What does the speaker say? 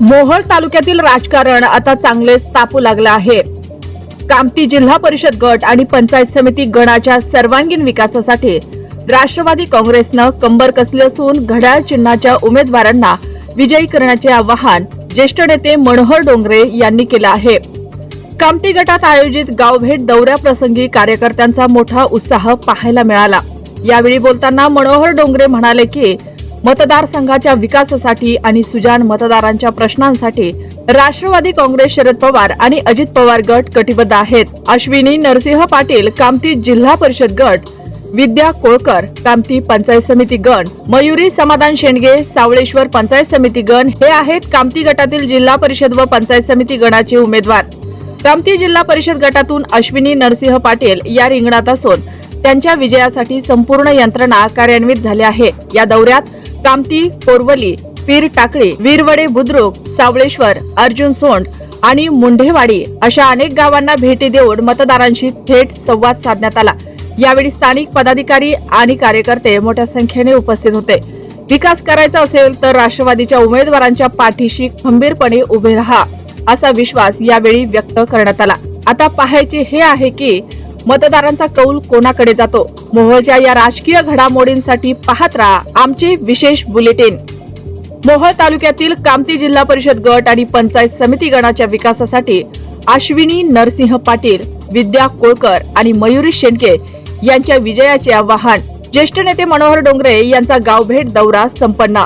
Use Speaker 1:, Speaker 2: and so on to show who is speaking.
Speaker 1: मोहोळ तालुक्यातील राजकारण आता चांगलेच तापू लागलं आहे. कामती जिल्हा परिषद गट आणि पंचायत समिती गणाच्या सर्वांगीण विकासासाठी राष्ट्रवादी काँग्रेसनं कंबर कसली असून घड्याळ चिन्हाच्या उमेदवारांना विजयी करण्याचे आवाहन ज्येष्ठ नेते मनोहर डोंगरे यांनी केलं आहे. कामती गटात आयोजित गावभेट दौऱ्याप्रसंगी कार्यकर्त्यांचा मोठा उत्साह पाहायला मिळाला. यावेळी बोलताना मनोहर डोंगरे म्हणाले की मतदारसंघाच्या विकासासाठी आणि सुजान मतदारांच्या प्रश्नांसाठी राष्ट्रवादी काँग्रेस शरद पवार आणि अजित पवार गट कटिबद्ध आहेत. अश्विनी नरसिंह पाटील कामती जिल्हा परिषद गट विद्या कोळकर कामती पंचायत समिती गण मयुरी समाधान शेंडगे सावळेश्वर पंचायत समिती गण हे आहेत कामती गटातील जिल्हा परिषद व पंचायत समिती गणाचे उमेदवार. कामती जिल्हा परिषद गटातून अश्विनी नरसिंह पाटील या रिंगणात असून त्यांच्या विजयासाठी संपूर्ण यंत्रणा कार्यान्वित झाली आहे. या दौऱ्यात कामती कोरवली पीर टाकळी वीरवडे बुद्रुक सावळेश्वर अर्जुन सोंड आणि मुंढेवाडी अशा अनेक गावांना भेटी देऊन मतदारांशी थेट संवाद साधण्यात आला. यावेळी स्थानिक पदाधिकारी आणि कार्यकर्ते मोठ्या संख्येने उपस्थित होते. विकास करायचा असेल तर राष्ट्रवादीच्या उमेदवारांच्या पाठीशी खंबीरपणे उभे राहा असा विश्वास यावेळी व्यक्त करण्यात आला. आता पाहायचे हे आहे की मतदारांचा कौल कोणाकडे जातो? मोहोळच्या या राजकीय घडामोडींसाठी पाहत राहा आमचे विशेष बुलेटिन. मोहोळ तालुक्यातील कामती जिल्हा परिषद गट आणि पंचायत समिती गणाच्या विकासासाठी अश्विनी नरसिंह पाटील विद्या कोळकर आणि मयुरी शेंडके यांच्या विजयाचे आवाहन. ज्येष्ठ नेते मनोहर डोंगरे यांचा गावभेट दौरा संपन्न.